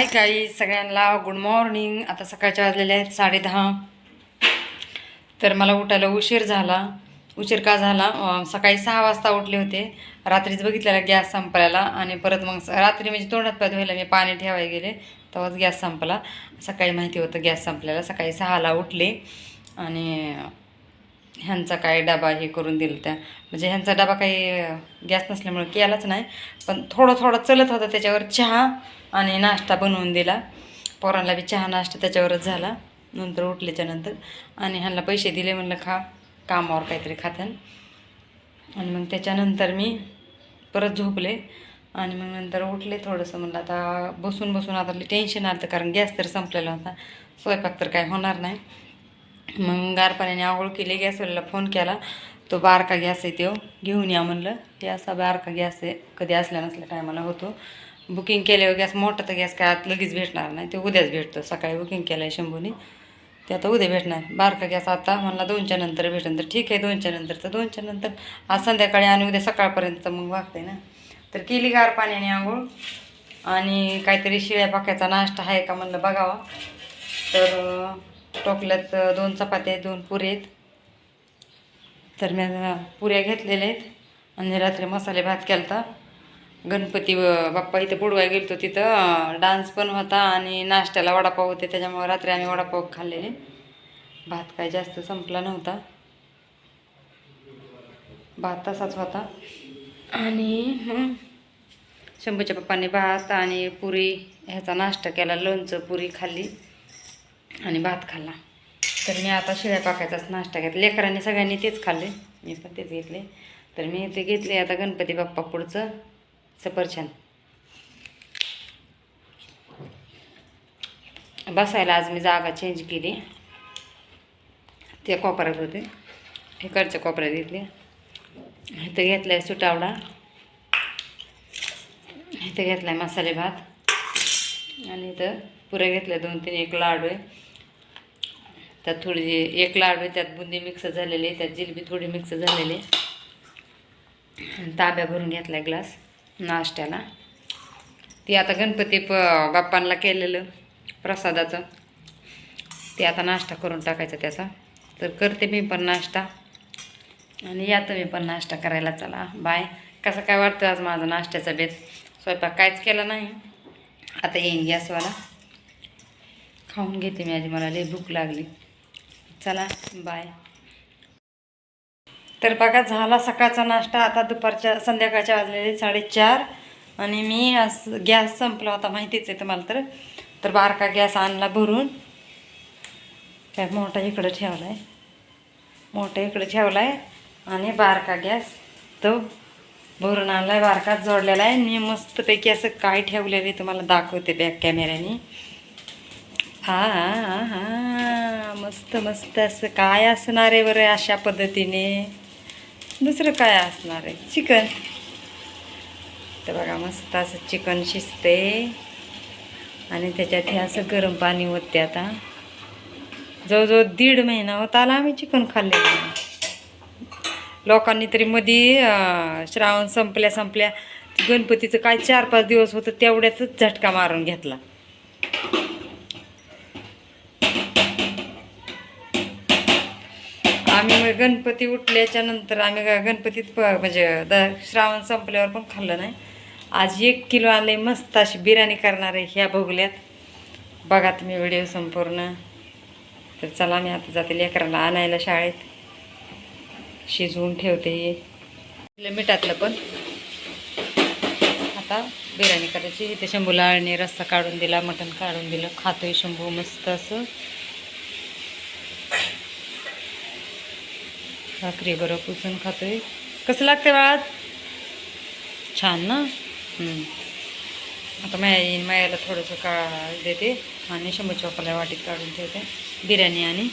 हाय काही सगळ्यांना good morning आता सकाळच्या वाजलेले आहेत साडेदहा. तर मला उठायला उशीर झाला. उशीर का झाला? सकाळी सहा वाजता उठले होते. रात्रीच बघितलेला गॅस संपल्याला आणि परत मग रात्री म्हणजे तोंडात पाय धुवायला मी पाणी ठेवायला गेले. तेव्हाच गॅस संपला. सकाळी माहिती होतं गॅस संपल्याला सकाळी सहाला उठले आणि ह्यांचा काय डबा हे करून दिलं त्या म्हणजे ह्यांचा डबा काही गॅस नसल्यामुळे केलाच नाही. पण थोडं थोडं चलत होतं त्याच्यावर चहा आणि नाश्ता बनवून दिला. पोरांना बी चहा नाश्ता त्याच्यावरच झाला. नंतर उठल्याच्या नंतर आणि ह्यांना पैसे दिले म्हणलं खा कामावर काहीतरी खात्यान. आणि मग त्याच्यानंतर मी परत झोपले. आणि मग नंतर उठले थोडंसं म्हणलं आता बसून बसून आता टेन्शन आलं कारण गॅस तर संपलेला होता. स्वयंपाक तर काय होणार नाही. मग गार पाण्याने आंघोळ केली गॅसवाल्याला फोन केला. तो बारका गॅस आहे तो घेऊन या म्हणलं. हे असा बारका गॅस आहे कधी असल्या नसल्या टायमाला होतो. बुकिंग केल्यावर गॅस मोठा तर गॅस काय आत लगेच भेटणार नाही ते उद्याच भेटतो. सकाळी बुकिंग केलं आहे शंभूने ते आता उद्या भेटणार. बारका गॅस आता म्हणला दोनच्या नंतर भेटेन. तर ठीक आहे दोनच्या नंतर तर दोनच्या नंतर. आज संध्याकाळी आणि उद्या सकाळपर्यंत मग वागते ना. तर केली गार पाण्याने आंघोळ. आणि काहीतरी शिळ्या पाक्याचा नाश्ता आहे का म्हणलं बघावा. तर टोकल्यात दोन चपात्या आहेत दोन पुरे आहेत. तर मी पुऱ्या घेतलेल्या आहेत आणि रात्री मसाले भात केलता. गणपती बाप्पा इथं बुडवाय गेलतो तिथं. डान्स पण होता आणि नाश्त्याला वडापाव होते त्याच्यामुळे रात्री आम्ही वडापाव खाल्लेले. भात काय जास्त संपला नव्हता. भात तसाच होता. आणि शंभूच्या पप्पांनी भात आणि पुरी ह्याचा नाश्ता केला लोणचं पुरी खाल्ली. आणि भात खाल्ला. तर मी आता शिळ्या पाकायचाच नाश्ता घेतला. लेकरांनी सगळ्यांनी तेच खाल्ले. मी पण तेच घेतले. तर मी ते घेतले आता गणपती बाप्पा पुढचं. सफरछान बसायला आज मी जागा चेंज केली. ते कोपऱ्यात होते. इकडच्या कोपऱ्यात घेतले. इथं घेतलं आहे सुटावडा. इथं घेतला आहे मसाले भात. आणि इथं पुऱ्या घेतल्या दोन तीन एक लाडू आहे. त्यात थोडी एक लाडू त्यात बुंदी मिक्स झालेली आहे त्यात जिलबी थोडी मिक्स झालेली आणि ताब्या भरून घेतला ग्लास नाश्त्याला. ती आता गणपती प बाप्पांना केलेलं प्रसादाचं. ते आता नाश्ता करून टाकायचा त्याचा. तर करते मी पण नाश्ता. आणि या तुम्ही पण नाश्ता करायला चला. बाय. कसं काय वाटतं आज माझा नाश्त्याचा बेत? स्वयंपाक काहीच केला नाही. आता येईन गॅसवाला. खाऊन घेते मी आधी. मला लई भूक लागली. चला बाय तर बघा झाला सकाळचा नाश्ता. आता दुपारच्या संध्याकाळच्या वाजलेले साडेचार. आणि मी आज गॅस संपला होता माहितीच आहे तुम्हाला तर. तर बारका गॅस आणला भरून. काय मोठा इकडं ठेवला आहे मोठा इकडं ठेवला आहे आणि बारका गॅस तो भरून आणला आहे बारकाच जोडलेला आहे. मी मस्तपैकी असं काय ठेवलेलं आहे तुम्हाला दाखवते बॅक कॅमेऱ्याने. हा हा हा मस्त मस्त असं काय असणार आहे बरं अशा पद्धतीने? दुसरं काय असणार आहे? चिकन. तर बघा मस्त असं चिकन शिजते. आणि त्याच्यात हे असं गरम पाणी होते आता. जवळजवळ दीड महिना होता आला आम्ही चिकन खाल्ले. लोकांनी तरी मध्ये श्रावण संपल्या संपल्या गणपतीचं काय चार पाच दिवस होतं तेवढ्यातच झटका मारून घेतला. आम्ही मग गणपती उठल्याच्या नंतर आम्ही ग- गणपतीत प म्हणजे द श्रावण संपल्यावर पण खाल्लं नाही. आज एक किलो आले मस्त अशी बिर्याणी करणार आहे ह्या भोगल्यात. बघा तुम्ही व्हिडिओ संपूर्ण. तर चला मी आता जाते लेकराला आणायला शाळेत. शिजवून ठेवते हे. मिठातलं पण. आता बिर्याणी करायची. इथे शंभूला आळणी रस्सा काढून दिला मटण काढून दिलं. खातोय शंभू मस्त असं. भाकरी बरं पुसून खातोय. कसं लागते बाळात छान ना? आता माया येईन मायाला थोडंसं का देते आणि शंभर चौकाला वाटीत काढून ठेवते. बिर्याणी आणि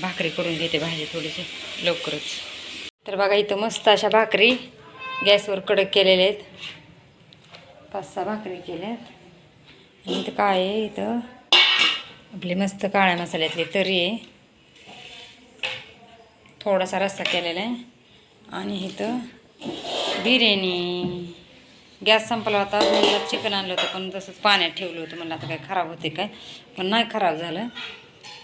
भाकरी करून घेते भाजी थोडीशी लवकरच. तर बघा इथं मस्त अशा भाकरी गॅसवर कडक केलेले आहेत. पाच सहा भाकरी केल्या आहेत इथं काय आहे इथं. आपली मस्त काळ्या मसाल्यातली तरी आहे. थोडासा रस्सा केलेला आहे. आणि इथं बिर्याणी. गॅस संपला होता मला चिकन आणलं होतं पण तसंच पाण्यात ठेवलं होतं. मला आता काय खराब होते काय? पण नाही खराब झालं.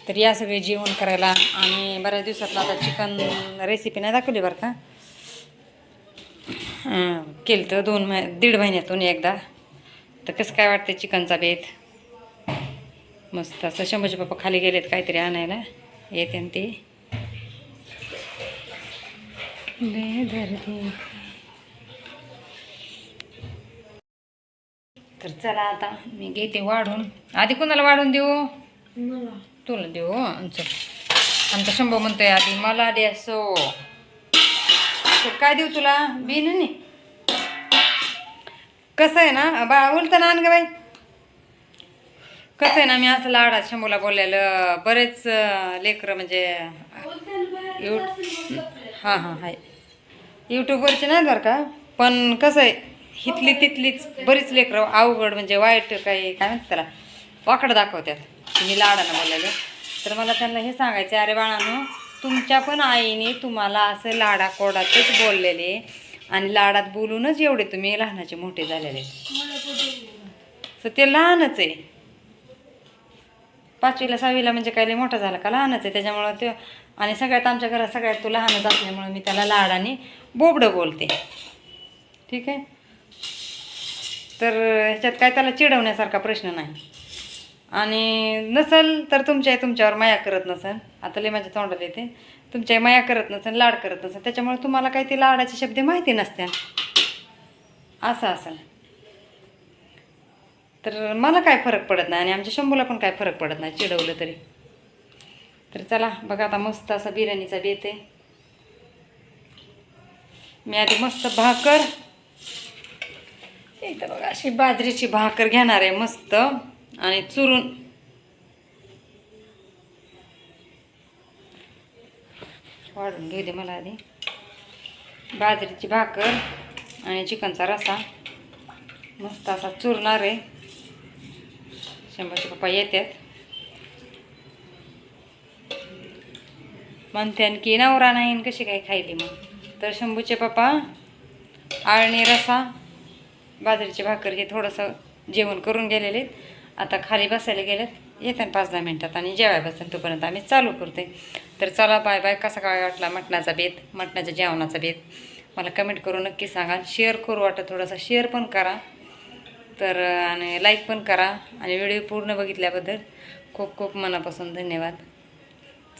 तर या सगळे जेवण करायला आणि बऱ्याच दिवसातलं आता चिकन रेसिपी नाही दाखवली बरं का? केलं तर दोन महि दीड महिन्यातून एकदा. तर कसं काय वाटतं चिकनचा बेत मस्त असं शंभरचे पप्पा खाली गेलेत काहीतरी आणायला. येते ते. तर चला आता मी घेते वाढून. आधी कोणाला वाढून देऊ? तुला देऊ आमचं आमचा शंभू म्हणतोय आधी मला द्या सो तर काय देऊ तुला? बिन नाही कसं आहे ना बा उलतं ना आण ग बाई. कसं आहे ना मी असं लाडात शंभूला बोललेलं बरेच लेकरं म्हणजे यू हां हां आहे यूट्यूबवरचे नाही बरं का? पण कसं आहे हिथली तिथलीच बरीच लेकरं अवघड म्हणजे वाईट काही काय म्हणतात त्याला वाकडं दाखवतात. तुम्ही मी लाडानं बोललेलं. तर मला त्यांना हे सांगायचं अरे बाळांनो तुमच्या पण आईने तुम्हाला असं लाडा कोडातच बोललेले आणि लाडात बोलूनच एवढे तुम्ही लहानाचे मोठे झालेले. तर ते लहानच आहे. पाचवीला सहावीला म्हणजे काय लय मोठा झाला का लहानच आहे. त्याच्यामुळं ते आणि सगळ्यात आमच्या घरात सगळ्यात तो लहानच असल्यामुळं मी त्याला लाड आणि बोबडं बोलते. ठीक आहे? तर ह्याच्यात काय त्याला चिडवण्यासारखा प्रश्न नाही. आणि नसल तर तुमच्या तुमच्यावर माया करत नसेल. आता लय माझ्या तोंडात येते. तुमच्या माया करत नसेल लाड करत नसेल. त्याच्यामुळे तुम्हाला काही ते लाडाचे शब्द माहिती नसत्या. असं असेल. तर मला काय फरक पडत नाही आणि आमच्या शंभूला पण काय फरक पडत नाही चिडवलं तरी. तर चला बघा आता मस्त असा बिर्याणीचा बेत आहे. मी आधी मस्त भाकर इथं बघा अशी बाजरीची भाकर घेणार आहे मस्त. आणि चुरून वाढून घेऊ दे मला आधी. बाजरीची भाकर आणि चिकनचा रसा. मस्त असा चुरणार आहे. शंभरचे पप्पा येतात म्हणते की नवरा नाही कशी काय खायली मग तर शंभूचे पप्पा आळणी रसा बाजरीची भाकर हे थोडंसं जेवण करून गेलेले आता खाली बसायला गेलेत येतात पाच दहा मिनटात आणि जेवाय बसतात तोपर्यंत आम्ही चालू करते तर चला बाय बाय कसा काय वाटला मटणाचा बेत मटणाच्या जेवणाचा बेत मला कमेंट करून नक्की सांगा शेअर करू वाटत थोडासा शेअर पण करा तर आणि लाईक पण करा. आणि व्हिडिओ पूर्ण बघितल्याबद्दल खूप खूप मनापासून धन्यवाद.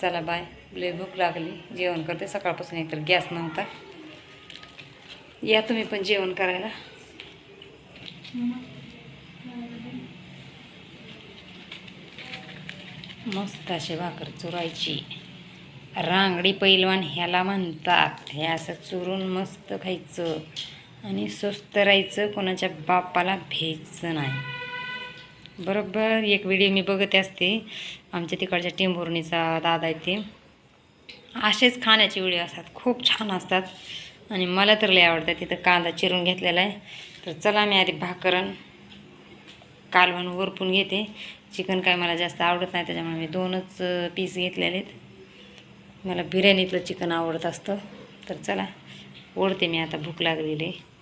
चला बाय लय भूक लागली. जेवण करते सकाळपासून. एकतर गॅस नव्हता. या तुम्ही पण जेवण करायला. मस्त अशी भाकर चुरायची. रांगडी पैलवान ह्याला म्हणतात. हे असं चुरून मस्त खायचं. आणि स्वस्त राहायचं कोणाच्या बापाला भ्यायचं नाही. बरोबर एक व्हिडिओ मी बघत असते. आमच्या तिकडच्या टिंभोरणीचा दादा आहे ते. असेच खाण्याचे व्हिडिओ असतात खूप छान असतात. आणि मला तर लय आवडतात तिथं कांदा चिरून घेतलेला आहे. तर चला मी आधी भाकरण कालवण वरपून घेते. चिकन काय मला जास्त आवडत नाही त्याच्यामुळे मी दोनच पीस घेतलेले आहेत. मला बिर्याणीतलं चिकन आवडत असतं. तर चला. ओढते मी आता भूक लागलेली. आहे